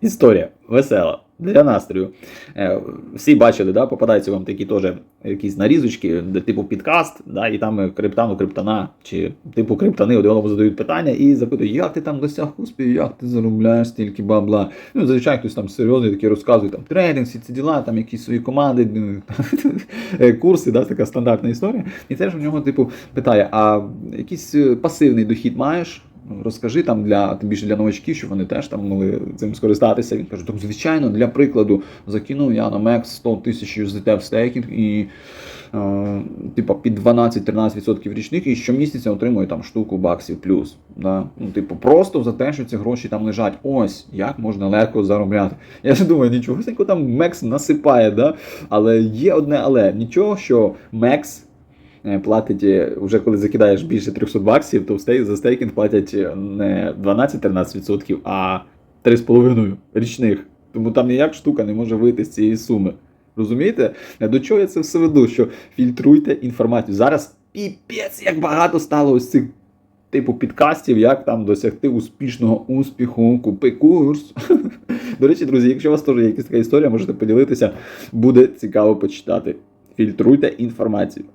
історія весела для настрою. Е, Всі бачили, да, попадаються вам такі теж якісь нарізочки, де типу підкаст, да, і там криптану криптана, чи типу криптани один одному задають питання і запитують, як ти там досяг успіху, як ти заробляєш стільки бабла. Ну, зазвичай хтось там серйозний такий розказує, там трейдинг, всі ці діла, там якісь свої команди, ну, е, курси, да, така стандартна історія. І теж у нього, типу, питає: а якийсь е, пасивний дохід маєш? Розкажи там для тим більше для новачків, щоб вони теж там могли цим скористатися. Він каже, так звичайно, для прикладу закинув я на MEX 100 тисяч USDT в стейкінг і е, типа під 12-13% річних, і щомісяця отримую там штуку баксів плюс. Да? Ну, типу, просто за те, що ці гроші там лежать. Ось як можна легко заробляти. Я ж думаю, нічого там MEX насипає, да? але є одне але нічого, що MEX платить, е, вже коли закидаєш більше 300 баксів, то за стейкінг платять е, не 12-13%, а 3,5 річних. Тому там ніяк штука не може вийти з цієї суми. Розумієте? Е, До чого я це все веду? Що фільтруйте інформацію. Зараз піпець, як багато стало ось цих типу підкастів, як там досягти успішного успіху, купи курс. До речі, друзі, якщо у вас теж є якась така історія, можете поділитися, буде цікаво почитати. Фільтруйте інформацію.